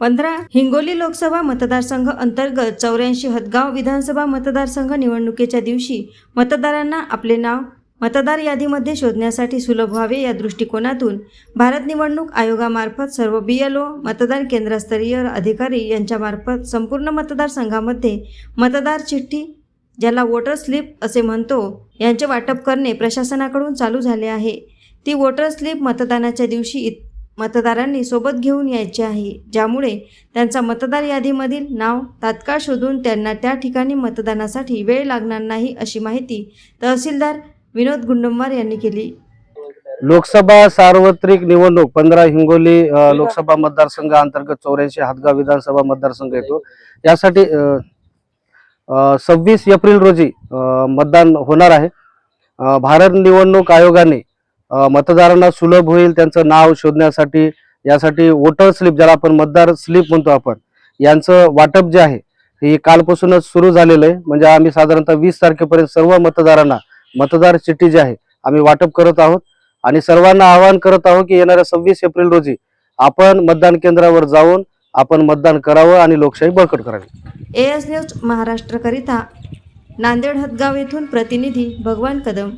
पंधरा हिंगोली लोकसभा मतदारसंघ अंतर्गत चौऱ्याऐंशी हदगाव विधानसभा मतदारसंघ निवडणुकीच्या दिवशी मतदारांना आपले नाव मतदार यादीमध्ये शोधण्यासाठी सुलभ व्हावे या दृष्टिकोनातून भारत निवडणूक आयोगामार्फत सर्व बी एल ओ मतदान केंद्रस्तरीय अधिकारी यांच्यामार्फत संपूर्ण मतदारसंघामध्ये मतदार चिठ्ठी ज्याला वोटर स्लिप असे म्हणतो यांचे वाटप करणे प्रशासनाकडून चालू झाले आहे. ती वोटर स्लिप मतदानाच्या दिवशी इत मतदारांनी सोबत घेऊन यायचे आहे ज्यामुळे त्यांचा मतदार यादीमधील नाव तात्काळ शोधून त्यांना त्या ठिकाणी मतदानासाठी वेळ लागणार नाही अशी माहिती तहसीलदार विनोद गुंडुंबार यांनी केली. लोकसभा सार्वत्रिक निवडणूक पंधरा हिंगोली लोकसभा मतदारसंघ अंतर्गत चौऱ्याऐंशी हातगाव विधानसभा मतदारसंघ येतो. यासाठी सव्वीस एप्रिल रोजी मतदान होणार आहे. भारत निवडणूक आयोगाने मतदारांना सुलभ होईल त्यांचं नाव शोधण्यासाठी यासाठी वोटर स्लिप ज्याला आपण मतदार स्लिप म्हणतो आपण यांचं वाटप जे आहे हे कालपासूनच सुरू झालेलं आहे. म्हणजे आम्ही साधारणतः वीस तारखेपर्यंत सर्व मतदारांना मतदार चिठ्ठी जी आहे आम्ही वाटप करत आहोत. आणि सर्वांना आवाहन करत आहोत की येणाऱ्या सव्वीस एप्रिल रोजी आपण मतदान केंद्रावर जाऊन आपण मतदान करावं आणि लोकशाही बळकट करावी. एस न्यूज महाराष्ट्रकरिता नांदेड हदगाव येथून प्रतिनिधी भगवान कदम.